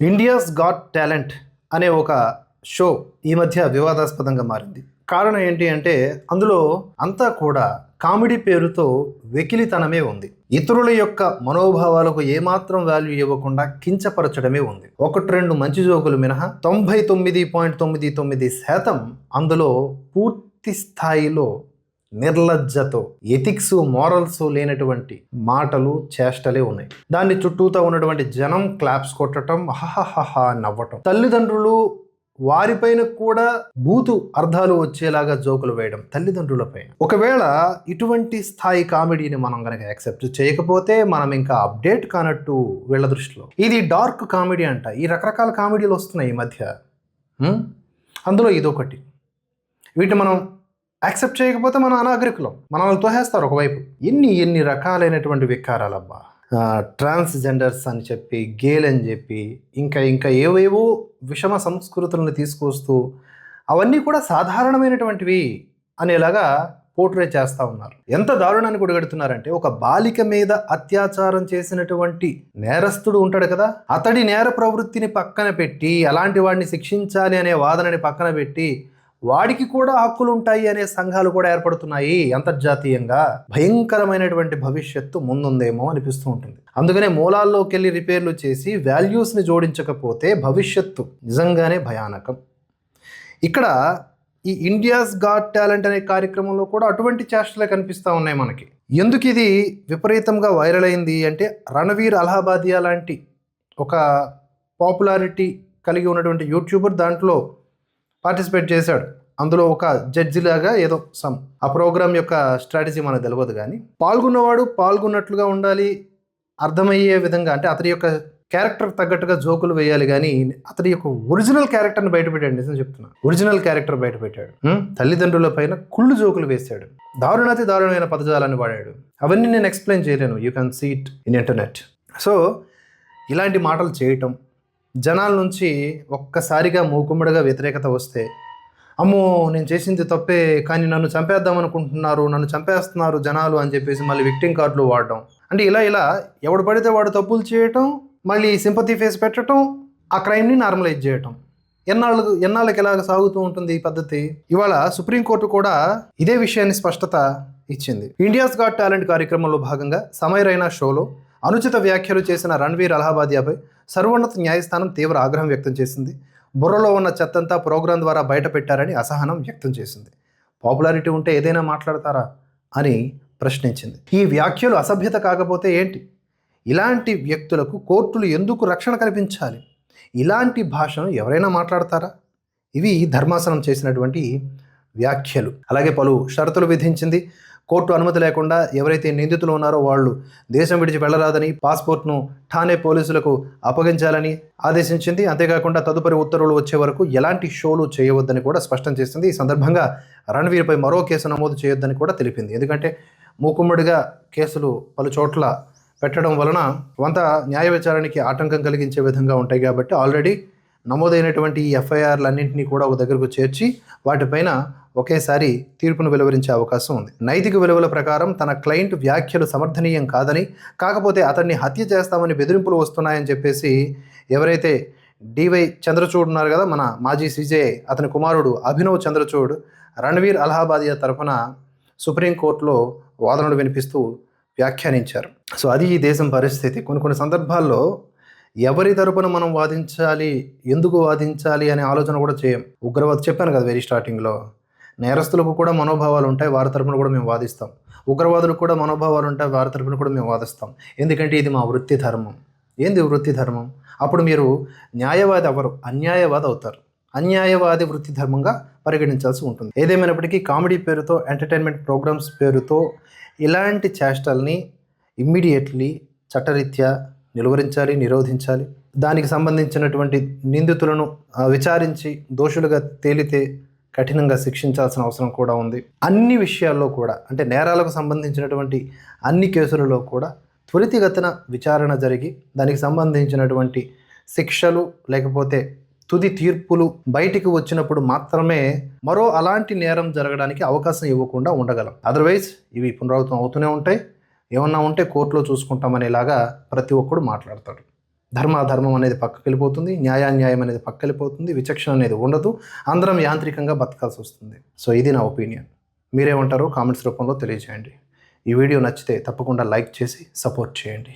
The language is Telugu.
ఇండియాస్ గాట్ టాలెంట్ అనే ఒక షో ఈ మధ్య వివాదాస్పదంగా మారింది. కారణం ఏంటి అంటే అందులో అంతా కూడా కామెడీ పేరుతో వెకిలితనమే ఉంది. ఇతరుల యొక్క మనోభావాలకు ఏమాత్రం వాల్యూ ఇవ్వకుండా కించపరచడమే ఉంది. ఒకటి రెండు మంచి జోకులు మినహా తొంభై తొమ్మిది పాయింట్ తొమ్మిది తొమ్మిది శాతం అందులో పూర్తి స్థాయిలో నిర్లజ్జతో ఎథిక్స్ మోరల్స్ లేనటువంటి మాటలు చేష్టలే ఉన్నాయి. దాన్ని చుట్టూతో ఉన్నటువంటి జనం క్లాప్స్ కొట్టడం హహహహ నవ్వటం. తల్లిదండ్రులు వారిపైన కూడా బూతు అర్థాలు వచ్చేలాగా జోకులు వేయడం తల్లిదండ్రులపై ఒకవేళ ఇటువంటి స్థాయి కామెడీని మనం కనుక యాక్సెప్ట్ చేయకపోతే మనం ఇంకా అప్డేట్ కానట్టు వీళ్ళ దృష్టిలో. ఇది డార్క్ కామెడీ అంట. ఈ రకరకాల కామెడీలు వస్తున్నాయి ఈ మధ్య. అందులో ఇదొకటి. వీటిని మనం యాక్సెప్ట్ చేయకపోతే మనం అనాగరికులం. మనల్ని తోహేస్తారు ఒకవైపు. ఎన్ని ఎన్ని రకాలైనటువంటి వికారాలబ్బా. ట్రాన్స్జెండర్స్ అని చెప్పి గేల్ అని చెప్పి ఇంకా ఇంకా ఏవేవో విషమ సంస్కృతులను తీసుకొస్తూ అవన్నీ కూడా సాధారణమైనటువంటివి అనేలాగా పోర్ట్రేట్ చేస్తూ ఉన్నారు. ఎంత దారుణాన్ని గుడిగడుతున్నారంటే ఒక బాలిక మీద అత్యాచారం చేసినటువంటి నేరస్తుడు ఉంటాడు కదా అతడి నేర ప్రవృత్తిని పక్కన పెట్టి అలాంటి వాడిని శిక్షించాలి అనే వాదనని పక్కన పెట్టి వాడికి కూడా హక్కులు ఉంటాయి అనే సంఘాలు కూడా ఏర్పడుతున్నాయి అంతర్జాతీయంగా. భయంకరమైనటువంటి భవిష్యత్తు ముందుందేమో అనిపిస్తూ ఉంటుంది. అందుకనే మూలాల్లోకి వెళ్ళి రిపేర్లు చేసి వాల్యూస్ని జోడించకపోతే భవిష్యత్తు నిజంగానే భయానకం. ఇక్కడ ఈ ఇండియాస్ గాట్ టాలెంట్ అనే కార్యక్రమంలో కూడా అటువంటి చేష్టలే కనిపిస్తూ ఉన్నాయి మనకి. ఎందుకు ఇది విపరీతంగా వైరల్ అయింది అంటే రణవీర్ అలహాబాదియా లాంటి ఒక పాపులారిటీ కలిగి ఉన్నటువంటి యూట్యూబర్ దాంట్లో పార్టిసిపేట్ చేశాడు. అందులో ఒక జడ్జి లాగా ఏదో సమ్ ఆ ప్రోగ్రామ్ యొక్క స్ట్రాటజీ మనకు తెలియదు కానీ పాల్గొన్నవాడు పాల్గొన్నట్లుగా ఉండాలి అర్థమయ్యే విధంగా అంటే అతని యొక్క క్యారెక్టర్ తగ్గట్టుగా జోకులు వేయాలి కానీ అతని యొక్క ఒరిజినల్ క్యారెక్టర్ని బయటపెట్టాడు నిజం చెప్తున్నా. ఒరిజినల్ క్యారెక్టర్ బయటపెట్టాడు. తల్లిదండ్రుల పైన కుళ్ళు జోకులు వేశాడు. దారుణాతి దారుణమైన పదజాలాన్ని వాడాడు. అవన్నీ నేను ఎక్స్ప్లెయిన్ చేయలేను. You can see it in internet so ఇలాంటి మాటలు చేయటం జనాల నుంచి ఒక్కసారిగా మూకుమ్మడిగా వ్యతిరేకత వస్తే అమ్మో నేను చేసింది తప్పే కానీ నన్ను చంపేద్దాం అనుకుంటున్నారు నన్ను చంపేస్తున్నారు జనాలు అని చెప్పేసి మళ్ళీ విక్టింగ్ కార్డులు వాడడం. అంటే ఇలా ఇలా ఎవడు పడితే వాడు తప్పులు చేయటం మళ్ళీ సింపతి ఫేస్ పెట్టడం ఆ క్రైమ్ని నార్మలైజ్ చేయటం. ఎన్నాళ్ళు ఎన్నాళ్ళకి ఎలాగ సాగుతూ ఉంటుంది ఈ పద్ధతి? ఇవాళ సుప్రీంకోర్టు కూడా ఇదే విషయాన్ని స్పష్టత ఇచ్చింది. ఇండియాస్ గాట్ టాలెంట్ కార్యక్రమంలో భాగంగా సమయరైన షోలో అనుచిత వ్యాఖ్యలు చేసిన రణ్వీర్ అలహాబాదియాపై సర్వోన్నత న్యాయస్థానం తీవ్ర ఆగ్రహం వ్యక్తం చేసింది. బుర్రలో ఉన్న చెత్తంతా ప్రోగ్రాం ద్వారా బయట పెట్టారని అసహనం వ్యక్తం చేసింది. పాపులారిటీ ఉంటే ఏదైనా మాట్లాడతారా? అని ప్రశ్నించింది. ఈ వ్యాఖ్యలు అసభ్యత కాకపోతే ఏంటి? ఇలాంటి వ్యక్తులకు కోర్టులు ఎందుకు రక్షణ కల్పించాలి? ఇలాంటి భాషను ఎవరైనా మాట్లాడతారా? ఇవి ధర్మాసనం చేసినటువంటి వ్యాఖ్యలు. అలాగే పలు షరతులు విధించింది. కోర్టు అనుమతి లేకుండా ఎవరైతే నిందితులు ఉన్నారో వాళ్ళు దేశం విడిచి వెళ్ళరాదని పాస్పోర్ట్ను ఠానే పోలీసులకు అప్పగించాలని ఆదేశించింది. అంతేకాకుండా తదుపరి ఉత్తర్వులు వచ్చే వరకు ఎలాంటి షోలు చేయవద్దని కూడా స్పష్టం చేసింది. ఈ సందర్భంగా రణవీర్పై మరో కేసు నమోదు చేయొద్దని కూడా తెలిపింది. ఎందుకంటే మూకుమ్మడిగా కేసులు పలు చోట్ల పెట్టడం వలన వంత న్యాయ విచారణకి ఆటంకం కలిగించే విధంగా ఉంటాయి కాబట్టి ఆల్రెడీ నమోదైనటువంటి ఈ ఎఫ్ఐఆర్లన్నింటినీ కూడా ఒక దగ్గరకు చేర్చి వాటిపైన ఒకేసారి తీర్పును వెలువరించే అవకాశం ఉంది. నైతిక విలువల ప్రకారం తన క్లయింట్ వ్యాఖ్యలు సమర్థనీయం కాదని కాకపోతే అతన్ని హత్య చేస్తామని బెదిరింపులు వస్తున్నాయని చెప్పేసి ఎవరైతే డివై చంద్రచూడ్ ఉన్నారు కదా మన మాజీ సీజే అతని కుమారుడు అభినవ్ చంద్రచూడ్ రణవీర్ అలహాబాదియా తరఫున సుప్రీంకోర్టులో వాదనలు వినిపిస్తూ వ్యాఖ్యానించారు. సో అది ఈ దేశం పరిస్థితి. కొన్ని కొన్ని సందర్భాల్లో ఎవరి తరపున మనం వాదించాలి ఎందుకు వాదించాలి అనే ఆలోచన కూడా చేయం. ఉగ్రవాద చెప్పాను కదా వెరీ స్టార్టింగ్లో నేరస్తులకు కూడా మనోభావాలు ఉంటాయి వారి తరపున కూడా మేము వాదిస్తాం. ఉగ్రవాదులకు కూడా మనోభావాలు ఉంటాయి వారి తరపున కూడా మేము వాదిస్తాం. ఎందుకంటే ఇది మా వృత్తి ధర్మం. ఏంది వృత్తి ధర్మం? అప్పుడు మీరు న్యాయవాది అవ్వరు అన్యాయవాది అవుతారు. అన్యాయవాది వృత్తి ధర్మంగా పరిగణించాల్సి ఉంటుంది. ఏదేమైనప్పటికీ కామెడీ పేరుతో ఎంటర్టైన్మెంట్ ప్రోగ్రామ్స్ పేరుతో ఇలాంటి చేష్టల్ని ఇమ్మీడియట్లీ చట్టరీత్యా నిలువరించాలి నిరోధించాలి. దానికి సంబంధించినటువంటి నిందితులను విచారించి దోషులుగా తేలితే కఠినంగా శిక్షించాల్సిన అవసరం కూడా ఉంది. అన్ని విషయాల్లో కూడా అంటే నేరాలకు సంబంధించినటువంటి అన్ని కేసులలో కూడా త్వరితగతిన విచారణ జరిగి దానికి సంబంధించినటువంటి శిక్షలు లేకపోతే తుది తీర్పులు బయటికి వచ్చినప్పుడు మాత్రమే మరో అలాంటి నేరం జరగడానికి అవకాశం ఇవ్వకుండా ఉండగలం. అదర్వైజ్ ఇవి పునరావృతం అవుతూనే ఉంటాయి. ఏమన్నా ఉంటే కోర్టులో చూసుకుంటామనేలాగా ప్రతి ఒక్కడు మాట్లాడతాడు. ధర్మ ధర్మం అనేది పక్కకి వెళ్ళిపోతుంది న్యాయాన్యాయం అనేది పక్కకి వెళ్ళిపోతుంది విచక్షణ అనేది ఉండదు అందరం యాంత్రికంగా బతకాల్సి వస్తుంది. సో ఇది నా ఒపీనియన్. మీరేమంటారో కామెంట్స్ రూపంలో తెలియజేయండి. ఈ వీడియో నచ్చితే తప్పకుండా లైక్ చేసి సపోర్ట్ చేయండి.